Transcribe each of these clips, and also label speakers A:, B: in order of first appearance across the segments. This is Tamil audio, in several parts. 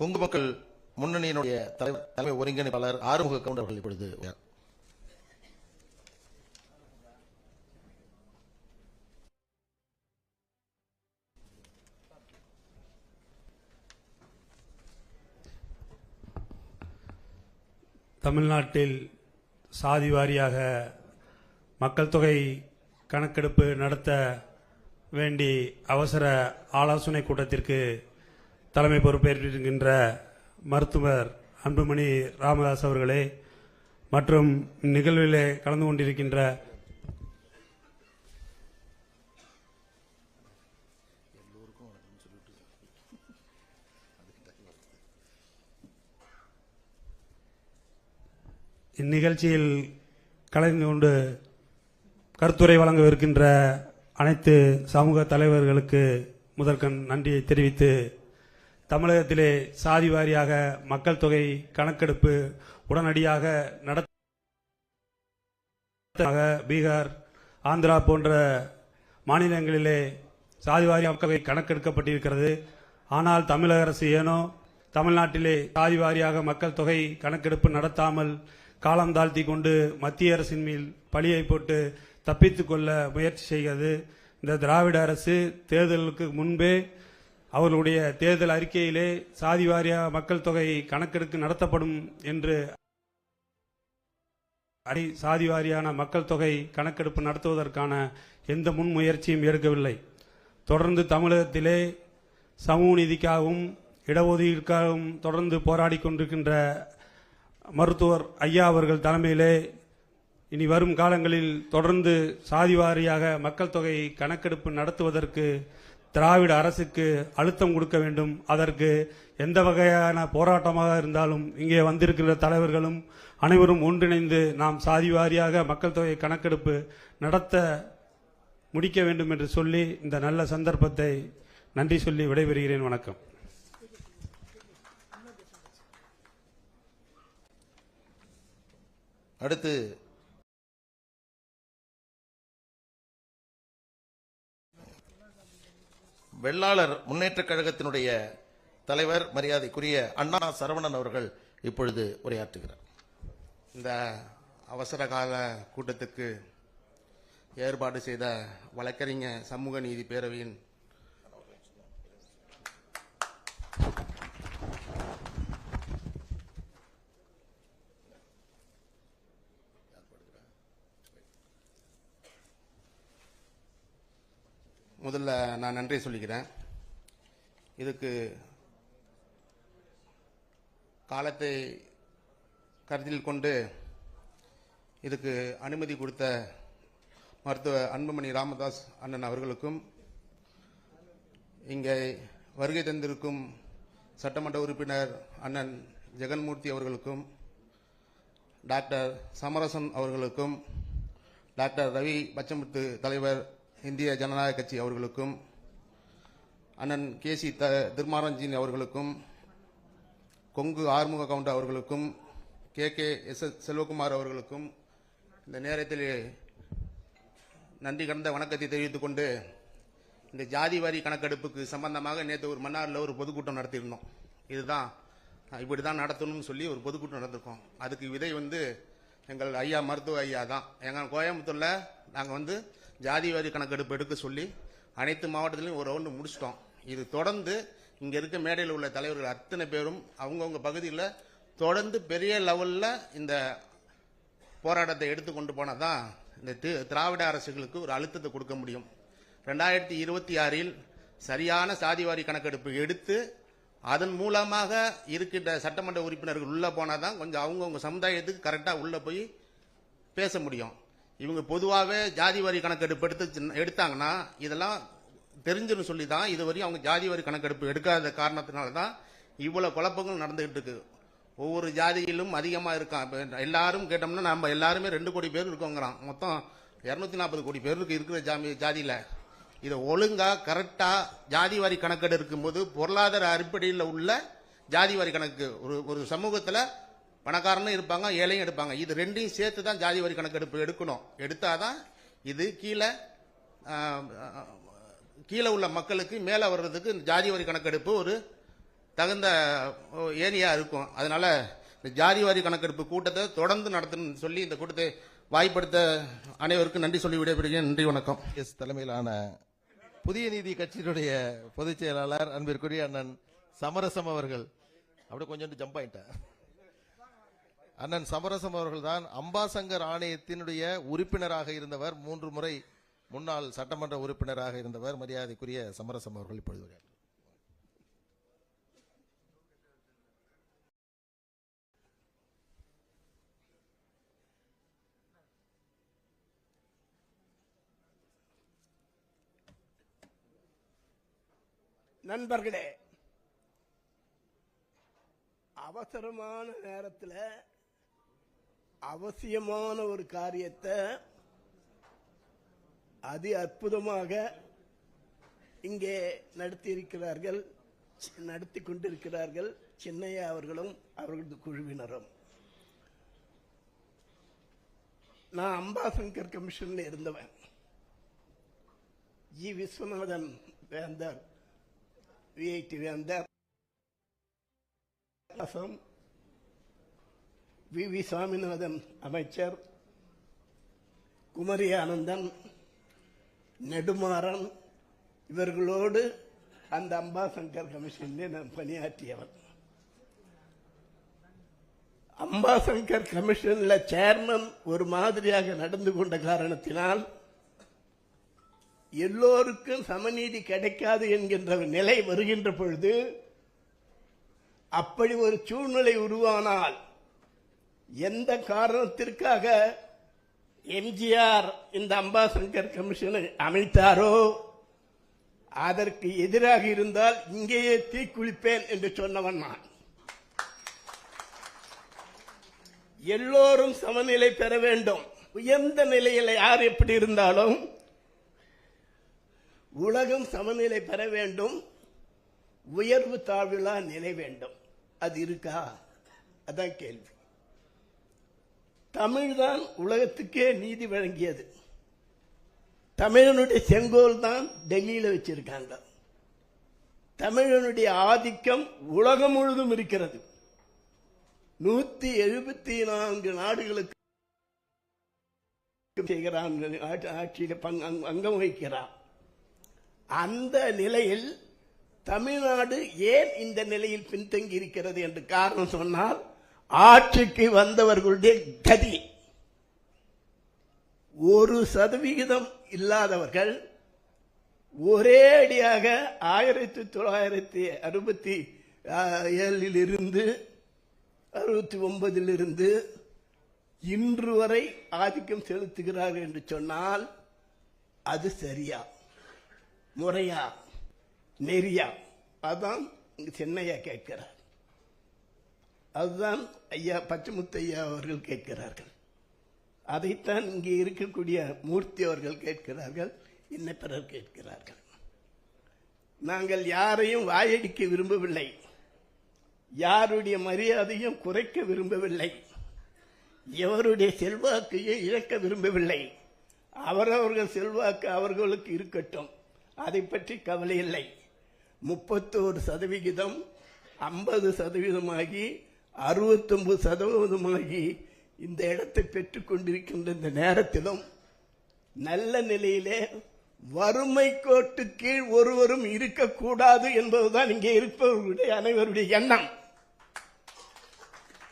A: கொங்கு மக்கள் முன்னணியினுடைய தலைவர் தலைமை ஒருங்கிணைப்பாளர் ஆறுமுக கவுண்டர்கள் இப்பொழுது
B: தமிழ்நாட்டில் சாதி வாரியாக மக்கள் தொகை கணக்கெடுப்பு நடத்த வேண்டி அவசர ஆலோசனை கூட்டத்திற்கு தலைமை பொறுப்பேற்றிருக்கின்ற மருத்துவர் அன்புமணி ராமதாஸ் அவர்களே மற்றும் நிகழ்விலே கலந்து கொண்டிருக்கின்ற இந்நிகழ்ச்சியில் கலந்து கொண்டு கருத்துரை வழங்கவிருக்கின்ற அனைத்து சமூக தலைவர்களுக்கு முதற்கண் நன்றியை தெரிவித்து தமிழகத்திலே சாதி வாரியாக மக்கள் தொகை கணக்கெடுப்பு உடனடியாக நடத்த பீகார் ஆந்திரா போன்ற மாநிலங்களிலே சாதிவாரி மக்கள் தொகை கணக்கெடுக்கப்பட்டிருக்கிறது. ஆனால் தமிழக அரசு ஏனோ தமிழ்நாட்டிலே சாதி வாரியாக மக்கள் தொகை கணக்கெடுப்பு நடத்தாமல் காலம் தாழ்த்தி கொண்டு மத்திய அரசின் மேல் பழியை போட்டு தப்பித்துக் கொள்ள முயற்சி செய்கிறது. இந்த திராவிட அரசு தேர்தலுக்கு முன்பே அவர்களுடைய தேர்தல் அறிக்கையிலே சாதி வாரியாக மக்கள் தொகை கணக்கெடுப்பு நடத்தப்படும் என்று அடி சாதி வாரியான மக்கள் தொகை கணக்கெடுப்பு நடத்துவதற்கான எந்த முன்முயற்சியும் எடுக்கவில்லை. தொடர்ந்து தமிழகத்திலே சமூக நீதிக்காகவும் இடஒதுக்கீடுக்காகவும் தொடர்ந்து போராடி கொண்டிருக்கின்ற மருத்துவர் ஐயா அவர்கள் தலைமையிலே இனி வரும் காலங்களில் தொடர்ந்து சாதி வாரியாக மக்கள் தொகை கணக்கெடுப்பு நடத்துவதற்கு திராவிட அரசுக்கு அழுத்தம் கொடுக்க வேண்டும். அதற்கு எந்த வகையான போராட்டமாக இருந்தாலும் இங்கே வந்திருக்கிற தலைவர்களும் அனைவரும் ஒன்றிணைந்து நாம் சாதி வாரியாக மக்கள் தொகை கணக்கெடுப்பு நடத்த முடிக்க வேண்டும் என்று சொல்லி இந்த நல்ல சந்தர்ப்பத்தை நன்றி சொல்லி விடைபெறுகிறேன். வணக்கம்.
A: அடுத்து வெள்ளாளர் முன்னேற்ற கழகத்தினுடைய தலைவர் மரியாதைக்குரிய அண்ணா சரவணன் அவர்கள் இப்பொழுது உரையாற்றுகிறார்.
C: இந்த அவசர கால கூட்டத்துக்கு ஏற்பாடு செய்த வழக்கறிஞர் சமூக நீதி பேரவையின் முதல்ல நான் நன்றி சொல்லிக்கிறேன். இதுக்கு காலத்தை கருத்தில் கொண்டு இதுக்கு அனுமதி கொடுத்த மருத்துவ அன்புமணி ராமதாஸ் அண்ணன் அவர்களுக்கும் இங்கே வருகை தந்திருக்கும் சட்டமன்ற உறுப்பினர் அண்ணன் ஜெகன்மூர்த்தி அவர்களுக்கும் டாக்டர் சமரசன் அவர்களுக்கும் டாக்டர் ரவி பச்சமுத்து தலைவர் இந்திய ஜனநாயக கட்சி அவர்களுக்கும் அண்ணன் கே சி த திருமாரஞ்சின் அவர்களுக்கும் கொங்கு ஆறுமுக கவுண்டர் அவர்களுக்கும் K K S S Selvakumar அவர்களுக்கும் இந்த நேரத்தில் நன்றி கடந்த வணக்கத்தை தெரிவித்துக் கொண்டு இந்த ஜாதி வாரி கணக்கெடுப்புக்கு சம்பந்தமாக நேற்று ஒரு மன்னாரில் ஒரு பொதுக்கூட்டம் நடத்தியிருந்தோம். இதுதான் இப்படி தான் நடத்தணும்னு சொல்லி ஒரு பொதுக்கூட்டம் நடந்திருக்கோம் அதுக்கு விதை வந்து எங்கள் ஐயா மருத்துவ ஐயா தான். எங்கள் கோயம்புத்தூரில் நாங்கள் வந்து ஜாதிவாரி கணக்கெடுப்பு எடுக்க சொல்லி அனைத்து மாவட்டத்திலையும் ஒரு ரவுண்டு முடிச்சிட்டோம். இது தொடர்ந்து இங்கே இருக்க மேடையில் உள்ள தலைவர்கள் அத்தனை பேரும் அவங்கவுங்க பகுதியில் தொடர்ந்து பெரிய லெவலில் இந்த போராட்டத்தை எடுத்து கொண்டு போனால் தான் இந்த தி- திராவிட அரசுகளுக்கு ஒரு அழுத்தத்தை கொடுக்க முடியும். ரெண்டாயிரத்தி இருபத்தி ஆறில் சரியான சாதிவாரி கணக்கெடுப்பு எடுத்து அதன் மூலமாக இருக்கின்ற சட்டமன்ற உறுப்பினர்கள் உள்ளே போனால் தான் கொஞ்சம் அவங்கவுங்க சமுதாயத்துக்கு கரெக்டாக உள்ளே போய் பேச முடியும். இவங்க பொதுவாகவே ஜாதி வரி கணக்கெடுப்பு எடுத்து எடுத்தாங்கன்னா இதெல்லாம் தெரிஞ்சுன்னு சொல்லி தான் இதுவரையும் அவங்க ஜாதி வரி கணக்கெடுப்பு எடுக்காத காரணத்தினால தான் இவ்வளோ குழப்பங்கள் நடந்துகிட்டு இருக்கு. ஒவ்வொரு ஜாதியிலும் அதிகமாக இருக்கான் இப்போ எல்லாரும் கேட்டோம்னா நம்ம எல்லாருமே ரெண்டு கோடி பேர் இருக்கோங்கிறான். மொத்தம் இரநூத்தி நாற்பது கோடி பேருக்கு இருக்கிற ஜாமி ஜாதியில். இதை ஒழுங்காக கரெக்டாக ஜாதி வாரி கணக்கெடு இருக்கும்போது பொருளாதார அடிப்படையில் உள்ள ஜாதி வாரி கணக்கு. ஒரு ஒரு சமூகத்தில் பணக்காரனும் இருப்பாங்க ஏழையும் எடுப்பாங்க. இது ரெண்டையும் சேர்த்து தான் ஜாதி வாரி கணக்கெடுப்பு எடுக்கணும். எடுத்தாதான் இது கீழே கீழே உள்ள மக்களுக்கு மேலே வர்றதுக்கு இந்த ஜாதி வரி கணக்கெடுப்பு ஒரு தகுந்த ஏரியா இருக்கும். அதனால இந்த ஜாதி வாரி கணக்கெடுப்பு கூட்டத்தை தொடர்ந்து நடத்தணும்னு சொல்லி இந்த கூட்டத்தை வாய்ப்படுத்த அனைவருக்கும் நன்றி சொல்லி விடைபெறுகிறேன். நன்றி வணக்கம்.
A: எஸ் தலைமையிலான புதிய நீதி கட்சியினுடைய பொதுச் செயலாளர் அன்பிற்குரிய அண்ணன் சமரசம் அவர்கள். அப்படி கொஞ்சோண்டு ஜம்ப் ஆயிட்டேன். அண்ணன் சமரசம் அவர்கள் தான் அம்பாசங்கர் ஆணையத்தினுடைய உறுப்பினராக இருந்தவர். மூன்று முறை முன்னாள் சட்டமன்ற உறுப்பினராக இருந்தவர். மரியாதைக்குரிய சமரசம் அவர்கள் இப்பொழுது
D: நண்பர்களே அவசரமான நேரத்தில் அவசியமான ஒரு காரியத்தை அதி அற்புதமாக இங்கே நடத்தியிருக்கிறார்கள் நடத்தி கொண்டிருக்கிறார்கள் சின்னையா அவர்களும் அவர்களது குழுவினரும். நான் அம்பாசங்கர் கமிஷன்ல இருந்தவன். ஜி. விஸ்வநாதன் வேந்தர் விஐடி வேந்தர். வி. வி. சாமிநாதன் அமைச்சர் குமரி ஆனந்தன் நெடுமாறன் இவர்களோடு அந்த அம்பாசங்கர் கமிஷனில் நான் பணியாற்றியவர். அம்பாசங்கர் கமிஷனில் சேர்மன் ஒரு மாதிரியாக நடந்து கொண்ட காரணத்தினால் எல்லோருக்கும் சமநீதி கிடைக்காது என்கின்ற நிலை வருகின்ற பொழுது அப்படி ஒரு சூழ்நிலை உருவானால் எந்த காரணத்திற்காக எம்ஜிஆர் இந்த அம்பாசங்கர் கமிஷனை அமைத்தாரோ அதற்கு எதிராக இருந்தால் இங்கேயே தீக்குளிப்பேன் என்று சொன்னவன் நான். எல்லோரும் சமநிலை பெற வேண்டும். உயர்ந்த நிலையில் யார் எப்படி இருந்தாலும் உலகம் சமநிலை பெற வேண்டும். உயர்வு தாழ்விழா நிலை வேண்டும். அது இருக்கா? அதான் கேள்வி. தமிழ்தான் உலகத்துக்கே நீதி வழங்கியது. தமிழனுடைய செங்கோல் தான் டெல்லியில வச்சிருக்காங்க. தமிழனுடைய ஆதிக்கம் உலகம் முழுதும் இருக்கிறது. நூத்தி எழுபத்தி நான்கு நாடுகளுக்கு செய்கிறான் ஆட்சியில் பங்கு- அங்கம் வகிக்கிறான் அந்த நிலையில் தமிழ்நாடு ஏன் இந்த நிலையில் பின்தங்கி இருக்கிறது என்று காரணம் சொன்னால் ஆட்சிக்கு வந்தவர்களுடைய கதி. ஒரு சதவிகிதம் இல்லாதவர்கள் ஒரே அடியாக ஆயிரத்தி தொள்ளாயிரத்தி அறுபத்தி ஏழில் இருந்து அறுபத்தி ஒன்பதிலிருந்து இன்று வரை ஆதிக்கம் செலுத்துகிறார்கள் என்று சொன்னால் அது சரியா? முறையா? நெறியா? அதான் சென்னையா கேட்கிறார். அதுதான் ஐயா பச்சைமுத்தய்யா அவர்கள் கேட்கிறார்கள். அதைத்தான் இங்கே இருக்கக்கூடிய மூர்த்தி அவர்கள் கேட்கிறார்கள். இன்ன பிறர் கேட்கிறார்கள். நாங்கள் யாரையும் வாயடிக்க விரும்பவில்லை. யாருடைய மரியாதையும் குறைக்க விரும்பவில்லை. எவருடைய செல்வாக்கையும் இழக்க விரும்பவில்லை. அவரவர்கள் செல்வாக்கு அவர்களுக்கு இருக்கட்டும். அதை பற்றி கவலை இல்லை. முப்பத்தோரு சதவிகிதம் ஐம்பது சதவீதமாகி அறுபத்தொம்பது சதவீதமாகி இந்த இடத்தை பெற்றுக்கொண்டிருக்கின்ற இந்த நேரத்திலும் நல்ல நிலையிலே வறுமை கோட்டு கீழ் ஒருவரும் இருக்கக்கூடாது என்பதுதான் இங்கே இருப்பவர்களுடைய அனைவருடைய எண்ணம்.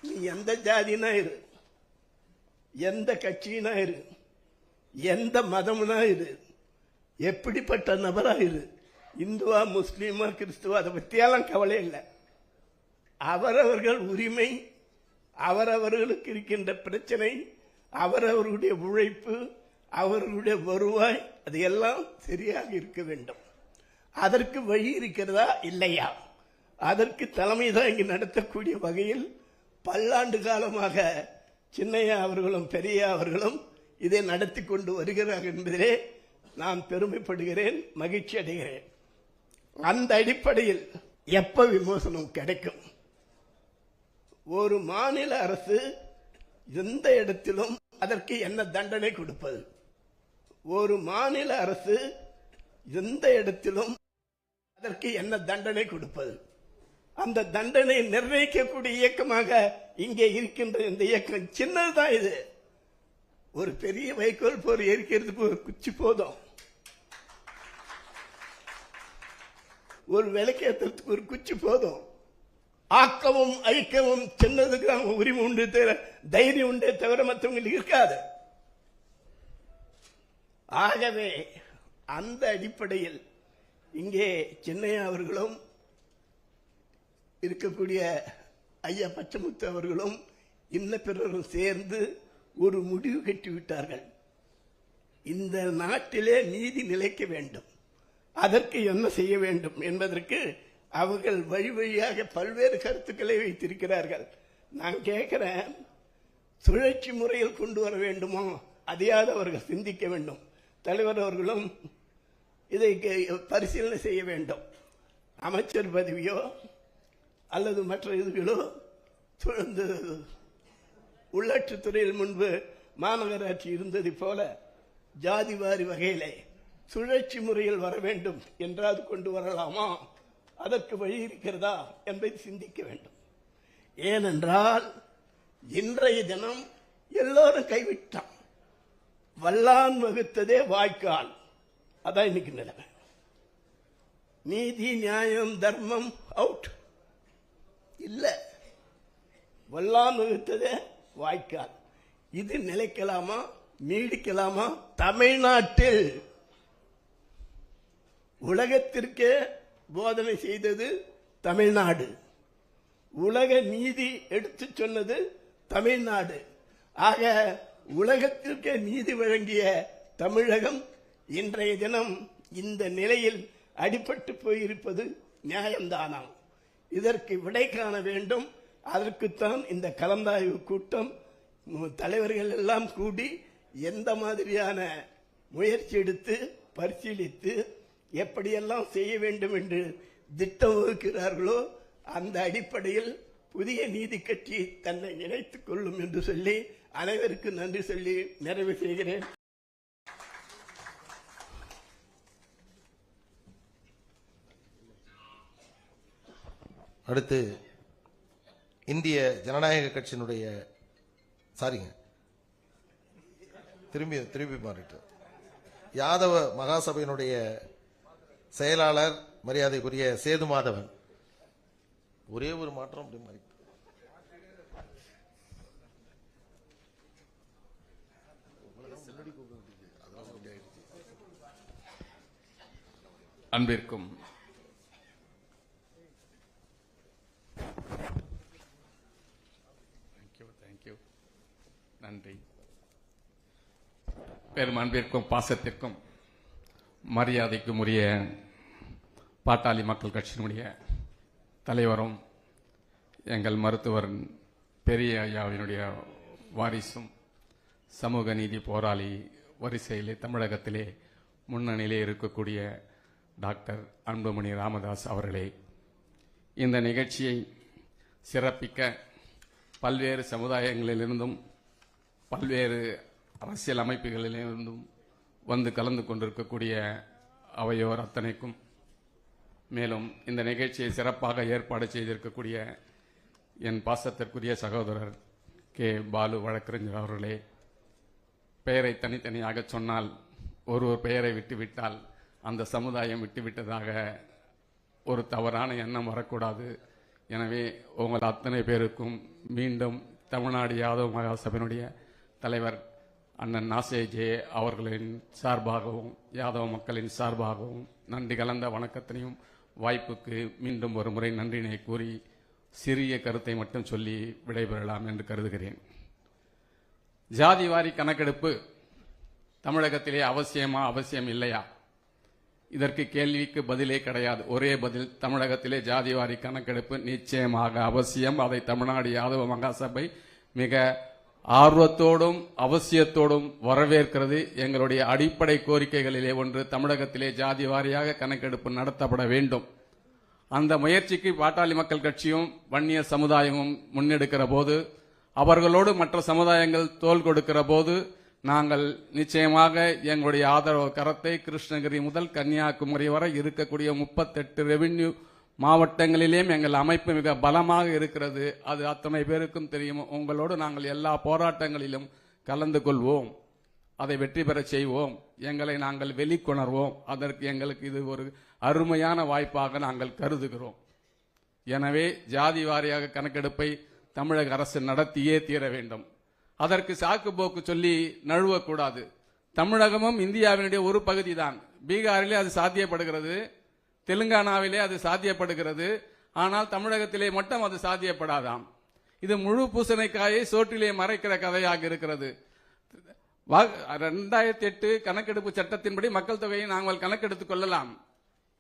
D: நீ எந்த ஜாதினா இரு. எந்த கட்சியினா இரு. எந்த மதம்னா இரு. எப்படிப்பட்ட நபராக இரு. இந்துவா முஸ்லீமா கிறிஸ்துவா அதை பற்றியெல்லாம் கவலை இல்லை. அவரவர்கள் உரிமை அவரவர்களுக்கு இருக்கின்ற பிரச்சனை அவரவர்களுடைய உழைப்பு அவர்களுடைய வருவாய் அது எல்லாம் சரியாக இருக்க வேண்டும். அதற்கு வழி இருக்கிறதா? இல்லையா? அதற்கு தலைமை தான் இங்கு நடத்தக்கூடிய வகையில் பல்லாண்டு காலமாக சின்னையா அவர்களும் பெரியா அவர்களும் இதை நடத்தி கொண்டு வருகிறார்கள் என்பதிலே நான் பெருமைப்படுகிறேன் மகிழ்ச்சி அடைகிறேன் அந்த அடிப்படையில் எப்ப விமோசனம் கிடைக்கும்? ஒரு மாநில அரசு எந்த இடத்திலும் அதற்கு என்ன தண்டனை கொடுப்பது? ஒரு மாநில அரசு எந்த இடத்திலும் அதற்கு என்ன தண்டனை கொடுப்பது? அந்த தண்டனை நிர்ணயிக்கக்கூடிய இயக்கமாக இங்கே இருக்கின்ற இந்த இயக்கம் சின்னதுதான் இது. ஒரு பெரிய வைக்கோல் போர் எரிக்கிறதுக்கு ஒரு குச்சி போதும். ஒரு விளக்கேற்றத்துக்கு ஒரு குச்சி போதும். ஆக்கவும் அழிக்கவும் சின்னதுக்கு அவங்க உரிமை உண்டு தவிர தைரியம் உண்டே தவிர மற்றவங்களுக்கு இருக்காது. ஆகவே அந்த அடிப்படையில் இங்கே சின்னையா அவர்களும் இருக்கக்கூடிய ஐயா பச்சமுத்து அவர்களும் இன்ன பிறரும் சேர்ந்து ஒரு முடிவு கட்டிவிட்டார்கள் இந்த நாட்டிலே நீதி நிலைக்க வேண்டும். அதற்கு என்ன செய்ய வேண்டும் என்பதற்கு அவர்கள் வழி வழியாக பல்வேறு கருத்துக்களை வைத்திருக்கிறார்கள். நான் கேட்கிறேன் சுழற்சி முறையில் கொண்டு வர வேண்டுமோ? அதையாவது அவர்கள் சிந்திக்க வேண்டும். தலைவர் அவர்களும் இதை கே- பரிசீலனை செய்ய வேண்டும். அமைச்சர் பதவியோ அல்லது மற்ற இதுகளோ தொடர்ந்து உள்ளாட்சித்துறையில் முன்பு மாநகராட்சி இருந்தது போல ஜாதிவாரி வகையிலே சுழற்சி முறையில் வர வேண்டும் என்றாவது கொண்டு வரலாமா? அதற்கு வழி இருக்கிறதா என்பதை சிந்திக்க வேண்டும். ஏனென்றால் இன்றைய தினம் எல்லோரும் கைவிட்டான். வல்லான் வகுத்ததே வாய்க்கால். அதான் இன்னைக்கு நிலைமை. நீதி நியாயம் தர்மம் அவுட் இல்ல. வல்லான் வகுத்ததே வாய்க்கால். இது நிலைக்கலாமா? நீடிக்கலாமா? தமிழ்நாட்டில் உலகத்திற்கே போதனை செய்தது தமிழ்நாடு. உலக நீதி எடுத்துச் சொன்னது தமிழ்நாடு. ஆக உலகத்திற்கு நீதி வழங்கிய தமிழகம் இன்றைய தினம் இந்த நிலையில் அடிபட்டு போயிருப்பது நியாயம்தானாம் இதற்கு விடை காண வேண்டும். அதற்குத்தான் இந்த கலந்தாய்வு கூட்டம் தலைவர்கள் எல்லாம் கூடி எந்த மாதிரியான முயற்சி எடுத்து பரிசீலித்து எப்படியெல்லாம் செய்ய வேண்டும் என்று திட்டம் வகுக்கிறார்களோ அந்த அடிப்படையில் புதிய நீதி கட்சி தன்னை நினைத்துக் கொள்ளும் என்று சொல்லி அனைவருக்கும் நன்றி சொல்லி நிறைவு செய்கிறேன்.
A: அடுத்து இந்திய ஜனநாயக கட்சியினுடைய சாரிங்க திரும்பி திரும்பி மாறிட்டு. யாதவ மகாசபையினுடைய செயலாளர் மரியாதைக்குரிய சேது மாதவன் ஒரே ஒரு மாற்றம் அப்படி மாறி.
E: அன்பிற்கும். நன்றி. பெரும் அன்பிற்கும் பாசத்திற்கும். மரியாதைக்கும் உரிய பாட்டாளி மக்கள் கட்சியினுடைய தலைவரும் எங்கள் மருத்துவர் பெரிய ஐயாவினுடைய வாரிசும் சமூக நீதி போராளி வரிசையிலே தமிழகத்திலே முன்னணியிலே இருக்கக்கூடிய டாக்டர் அன்புமணி ராமதாஸ் அவர்களே இந்த நிகழ்ச்சியை சிறப்பிக்க பல்வேறு சமுதாயங்களிலிருந்தும் பல்வேறு அரசியல் அமைப்புகளிலிருந்தும் வந்து கலந்து கொண்டிருக்கக்கூடிய அவையோர் அத்தனைக்கும். மேலும் இந்த நிகழ்ச்சியை சிறப்பாக ஏற்பாடு செய்திருக்கக்கூடிய என் பாசத்திற்குரிய சகோதரர் கே. பாலு வழக்கறிஞர் அவர்களே பெயரை தனித்தனியாக சொன்னால் ஒரு ஒரு பெயரை விட்டுவிட்டால் அந்த சமுதாயம் விட்டுவிட்டதாக ஒரு தவறான எண்ணம் வரக்கூடாது. எனவே உங்கள் அத்தனை பேருக்கும் மீண்டும் தமிழ்நாடு யாதவ மகாசபையினுடைய தலைவர் அண்ணன் நாசேஜே அவர்களின் சார்பாகவும் யாதவ மக்களின் சார்பாகவும் நன்றி கலந்த வணக்கத்தினையும் வாய்ப்புக்கு மீண்டும் ஒரு முறை நன்றினை கூறி சிறிய கருத்தை மட்டும் சொல்லி விடைபெறலாம் என்று கருதுகிறேன். ஜாதிவாரி கணக்கெடுப்பு தமிழகத்திலே அவசியமா அவசியம் இல்லையா? இதற்கு கேள்விக்கு பதிலே கிடையாது. ஒரே பதில் தமிழகத்திலே ஜாதிவாரி கணக்கெடுப்பு நிச்சயமாக அவசியம். அதை தமிழ்நாடு யாதவ மகாசபை மிக ஆர்வத்தோடும் அவசியத்தோடும் வரவேற்கிறது. எங்களுடைய அடிப்படை கோரிக்கைகளிலே ஒன்று தமிழகத்திலே ஜாதி வாரியாக கணக்கெடுப்பு நடத்தப்பட வேண்டும். அந்த முயற்சிக்கு பாட்டாளி மக்கள் கட்சியும் வன்னிய சமுதாயமும் முன்னெடுக்கிற போது அவர்களோடு மற்ற சமுதாயங்கள் தோள் கொடுக்கிற போது நாங்கள் நிச்சயமாக எங்களுடைய ஆதரவு கரத்தை கிருஷ்ணகிரி முதல் கன்னியாகுமரி வரை இருக்கக்கூடிய முப்பத்தெட்டு ரெவின்யூ மாவட்டங்களிலேயும் எங்கள் அமைப்பு மிக பலமாக இருக்கிறது. அது அத்தனை பேருக்கும் தெரியும். உங்களோடு நாங்கள் எல்லா போராட்டங்களிலும் கலந்து கொள்வோம். அதை வெற்றி பெறச் செய்வோம். எங்களை நாங்கள் வெளிக்கொணர்வோம். அதற்கு எங்களுக்கு இது ஒரு அருமையான வாய்ப்பாக நாங்கள் கருதுகிறோம். எனவே ஜாதி வாரியாக கணக்கெடுப்பை தமிழக அரசு நடத்தியே தீர வேண்டும். அதற்கு சாக்கு போக்கு சொல்லி நழுவக்கூடாது. தமிழகமும் இந்தியாவினுடைய ஒரு பகுதி தான் பீகாரிலே அது சாத்தியப்படுகிறது. தெலுங்கானாவிலே அது சாத்தியப்படுகிறது. ஆனால் தமிழகத்திலே மட்டும் அது சாத்தியப்படாதாம். இது முழு பூசணைக்காயை சோற்றிலே மறைக்கிற கதையாக இருக்கிறது. ரெண்டாயிரத்தி எட்டு கணக்கெடுப்பு சட்டத்தின்படி மக்கள் தொகையை நாங்கள் கணக்கெடுத்துக் கொள்ளலாம்.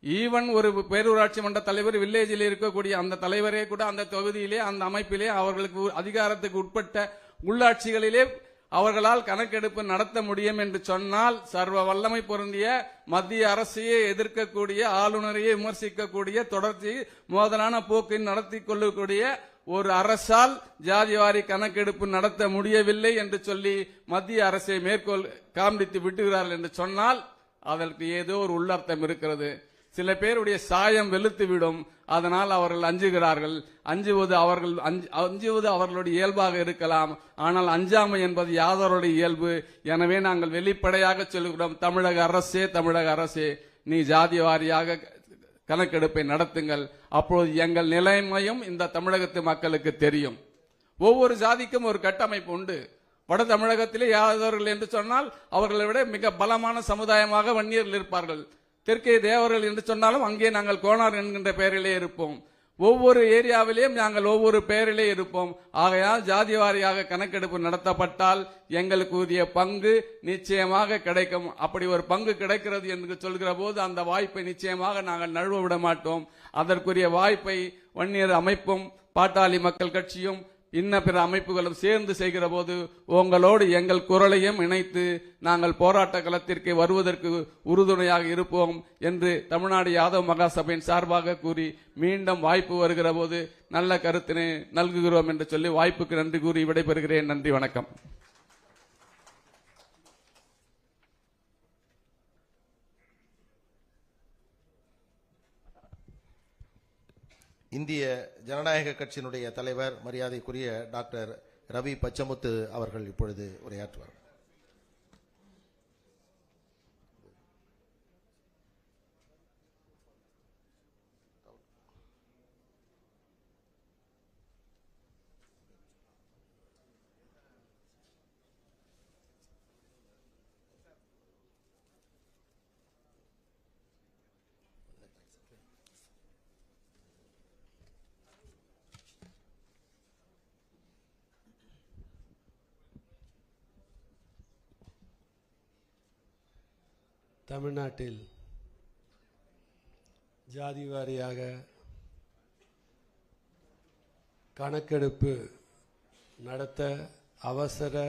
E: ஈவன் ஒரு பேரூராட்சி மன்ற தலைவர் வில்லேஜில் இருக்கக்கூடிய அந்த தலைவரே கூட அந்த தொகுதியிலே அந்த அமைப்பிலே அவர்களுக்கு அதிகாரத்துக்கு உட்பட்ட உள்ளாட்சிகளிலே அவர்களால் கணக்கெடுப்பு நடத்த முடியும் என்று சொன்னால் சர்வ வல்லமை பொருந்திய மத்திய அரசையே எதிர்க்கக்கூடிய ஆளுநரையே விமர்சிக்கக்கூடிய தொடர்ச்சி மோதலான போக்கை நடத்தி கொள்ளக்கூடிய ஒரு அரசால் ஜாதிவாரி கணக்கெடுப்பு நடத்த முடியவில்லை என்று சொல்லி மத்திய அரசை மேற்கோள் காண்பித்து விட்டுகிறார்கள் என்று சொன்னால் அதற்கு ஏதோ ஒரு உள்ளர்த்தம் இருக்கிறது. சில பேருடைய சாயம் வெளுத்து விடும் அதனால் அவர்கள் அஞ்சுகிறார்கள். அஞ்சுவது அவர்கள் அஞ்சு- அஞ்சுவது அவர்களுடைய இயல்பாக இருக்கலாம். ஆனால் அஞ்சாமை என்பது யாதவருடைய இயல்பு. எனவே நாங்கள் வெளிப்படையாக சொல்கிறோம் தமிழக அரசே தமிழக அரசே நீ ஜாதி வாரியாக கணக்கெடுப்பை நடத்துங்கள். அப்பொழுது எங்கள் நிலைமையும் இந்த தமிழகத்து மக்களுக்கு தெரியும். ஒவ்வொரு ஜாதிக்கும் ஒரு கட்டமைப்பு உண்டு. வட தமிழகத்திலே யாதவர்கள் என்று சொன்னால் அவர்களை விட மிக பலமான சமுதாயமாக வன்னியர்கள் இருப்பார்கள். தெற்கே தேவர்கள் என்று சொன்னாலும் அங்கே நாங்கள் கோணார் என்கின்ற பெயரிலே இருப்போம். ஒவ்வொரு ஏரியாவிலேயும் நாங்கள் ஒவ்வொரு பெயரிலே இருப்போம். ஆகையால் ஜாதி வாரியாக கணக்கெடுப்பு நடத்தப்பட்டால் எங்களுக்கு உரிய பங்கு நிச்சயமாக கிடைக்கும். அப்படி ஒரு பங்கு கிடைக்கிறது என்று சொல்கிற போது அந்த வாய்ப்பை நிச்சயமாக நாங்கள் நழுவ விட மாட்டோம். அதற்குரிய வாய்ப்பை வன்னியர் அமைப்பும் பாட்டாளி மக்கள் கட்சியும் இன்ன பிற அமைப்புகளும் சேர்ந்து செய்கிற போது உங்களோடு எங்கள் குரலையும் இணைத்து நாங்கள் போராட்ட களத்திற்கு வருவதற்கு உறுதுணையாக இருப்போம் என்று தமிழ்நாடு யாதவ் மகாசபையின் சார்பாக கூறி மீண்டும் வாய்ப்பு வருகிற போது நல்ல கருத்தினை நல்குகிறோம் என்று சொல்லி வாய்ப்புக்கு நன்றி கூறி விடைபெறுகிறேன். நன்றி வணக்கம்.
A: இந்திய ஜனநாயக கட்சியினுடைய தலைவர் மரியாதைக்குரிய டாக்டர் ரவி பச்சமுத்து அவர்கள் இப்பொழுது உரையாற்றுவார்.
F: தமிழ்நாட்டில் ஜாதி வாரியாக கணக்கெடுப்பு நடத்த அவசர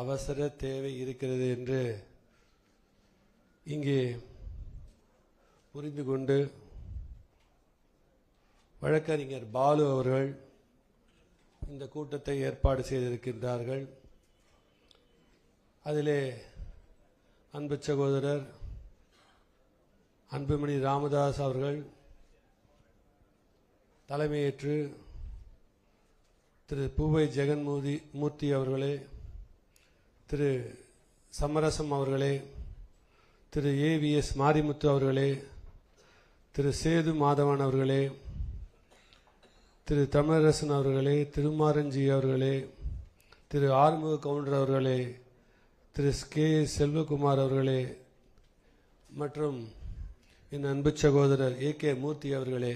F: அவசர தேவை இருக்கிறது என்று இங்கே புரிந்து கொண்டு வழக்கறிஞர் பாலு அவர்கள் இந்த கூட்டத்தை ஏற்பாடு செய்திருக்கின்றார்கள். அதிலே அன்பு சகோதரர் அன்புமணி ராமதாஸ் அவர்கள் தலைமையேற்று திரு பூவை ஜெகன்மூதி மூர்த்தி அவர்களே திரு சமரசம் அவர்களே திரு ஏவிஎஸ் மாரிமுத்து அவர்களே திரு சேது மாதவன் அவர்களே திரு தமிழரசன் அவர்களே திருமாரஞ்சி அவர்களே திரு ஆறுமுக கவுண்டர் அவர்களே திரு கே செல்வகுமார் அவர்களே மற்றும் என் அன்பு சகோதரர் ஏ கே மூர்த்தி அவர்களே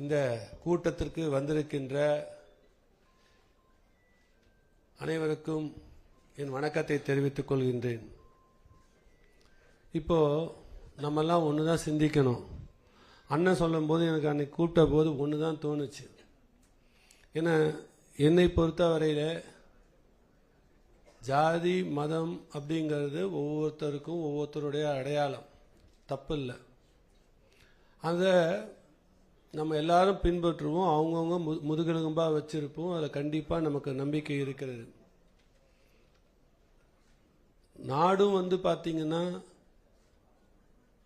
F: இந்த கூட்டத்திற்கு வந்திருக்கின்ற அனைவருக்கும் என் வணக்கத்தை தெரிவித்துக் கொள்கின்றேன். இப்போ நம்மெல்லாம் ஒன்று தான் சிந்திக்கணும். அண்ணன் சொல்லும்போது எனக்கு அன்னைக்கு கூப்பிட்ட போது ஒன்று தான் தோணுச்சு. ஏன்னா என்னை பொறுத்தவரையில் ஜாதி மதம் அப்படிங்கிறது ஒவ்வொருத்தருக்கும் ஒவ்வொருத்தருடைய அடையாளம். தப்பு இல்லை அதை நம்ம எல்லாரும் பின்பற்றுவோம். அவங்கவுங்க மு முதுகெலும்பாக வச்சிருப்போம். அதில் கண்டிப்பாக நமக்கு நம்பிக்கை இருக்கிறது. நாடும் வந்து பார்த்தீங்கன்னா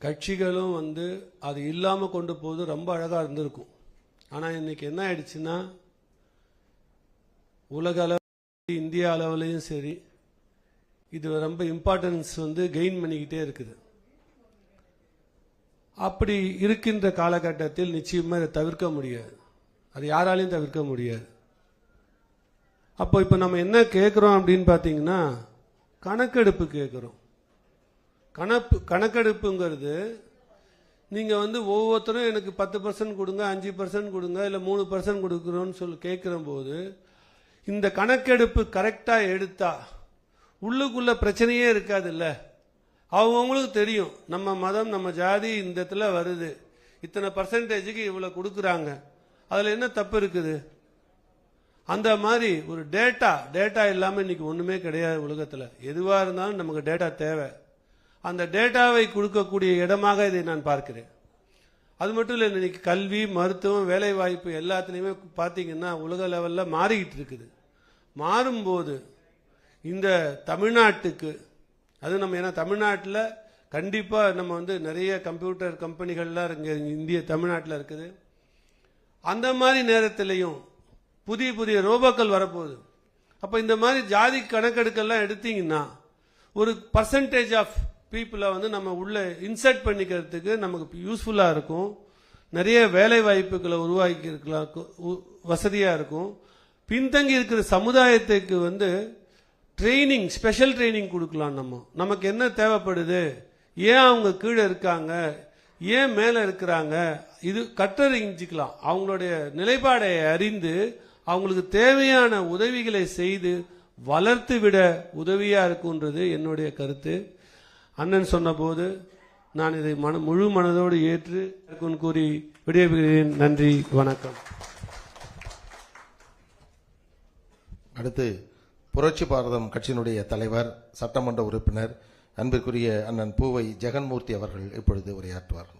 F: கட்சிகளும் வந்து அது இல்லாமல் கொண்டு போவது ரொம்ப அழகாக இருந்திருக்கும். ஆனால் இன்னைக்கு என்ன ஆயிடுச்சுன்னா உலக அளவு இந்திய அளவுலேயும் சரி இது ரொம்ப இம்பார்ட்டன்ஸ் வந்து கெயின் பண்ணிக்கிட்டே இருக்குது. அப்படி இருக்கின்ற காலகட்டத்தில் நிச்சயமாக இதை தவிர்க்க முடியாது. அது யாராலையும் தவிர்க்க முடியாது. அப்போ இப்போ நம்ம என்ன கேட்குறோம் அப்படின்னு பார்த்தீங்கன்னா கணக்கெடுப்பு கேட்குறோம் கணப்பு கணக்கெடுப்புங்கிறது நீங்கள் வந்து ஒவ்வொருத்தரும் எனக்கு பத்து பர்சன்ட் கொடுங்க அஞ்சு பர்சன்ட் கொடுங்க இல்லை மூணு பர்சன்ட் கொடுக்குறோன்னு சொல்லி கேட்குற போது இந்த கணக்கெடுப்பு கரெக்டாக எடுத்தா உள்ளுக்குள்ள பிரச்சனையே இருக்காதுல்ல? அவங்கவுங்களுக்கு தெரியும். நம்ம மதம் நம்ம ஜாதி இந்த இடத்துல வருது. இத்தனை பர்சன்டேஜுக்கு இவ்வளோ கொடுக்குறாங்க. அதில் என்ன தப்பு இருக்குது? அந்த மாதிரி ஒரு டேட்டா டேட்டா இல்லாமல் இன்னைக்கு ஒன்றுமே கிடையாது உலகத்தில். எதுவாக இருந்தாலும் நமக்கு டேட்டா தேவை. அந்த டேட்டாவை கொடுக்கக்கூடிய இடமாக இதை நான் பார்க்கிறேன். அது மட்டும் இல்லை இன்னைக்கு கல்வி மருத்துவம் வேலைவாய்ப்பு எல்லாத்துலேயுமே பார்த்தீங்கன்னா உலக லெவலில் மாறிக்கிட்டு இருக்குது. மாறும்போது இந்த தமிழ்நாட்டுக்கு அது நம்ம ஏன்னா தமிழ்நாட்டில் கண்டிப்பாக நம்ம வந்து நிறைய கம்ப்யூட்டர் கம்பெனிகள்லாம் இங்கே இந்திய தமிழ்நாட்டில் இருக்குது. அந்த மாதிரி நேரத்திலையும் புதிய புதிய ரோபோக்கள் வரப்போகுது. அப்போ இந்த மாதிரி ஜாதி கணக்கெடுக்கெல்லாம் எடுத்தீங்கன்னா ஒரு பர்சன்டேஜ் ஆஃப் பீப்புளை வந்து நம்ம உள்ளே இன்சர்ட் பண்ணிக்கிறதுக்கு நமக்கு யூஸ்ஃபுல்லாக இருக்கும். நிறைய வேலை வாய்ப்புகளை உருவாக்கி இருக்கலாம் வசதியாக இருக்கும். பின்தங்கி இருக்கிற சமுதாயத்துக்கு வந்து ட்ரைனிங் ஸ்பெஷல் ட்ரைனிங் கொடுக்கலாம் நம்ம. நமக்கு என்ன தேவைப்படுது? ஏன் அவங்க கீழே இருக்காங்க? ஏன் மேலே இருக்கிறாங்க? இது கற்றறிஞ்சிக்கலாம் அவங்களுடைய நிலைப்பாடை அறிந்து அவங்களுக்கு தேவையான உதவிகளை செய்து வளர்த்து விட உதவியாக இருக்குன்றது என்னுடைய கருத்து. அண்ணன் சொன்னபோது நான் இதை மன முழு மனதோடு ஏற்று இருக்குன்னு கூறி விடைபெறுகிறேன். நன்றி வணக்கம்.
A: அடுத்து புரட்சி பாரதம் கட்சியினுடைய தலைவர் சட்டமன்ற உறுப்பினர் அன்பிற்குரிய அண்ணன் பூவை ஜெகன்மூர்த்தி அவர்கள் இப்பொழுது உரையாற்றுவார்.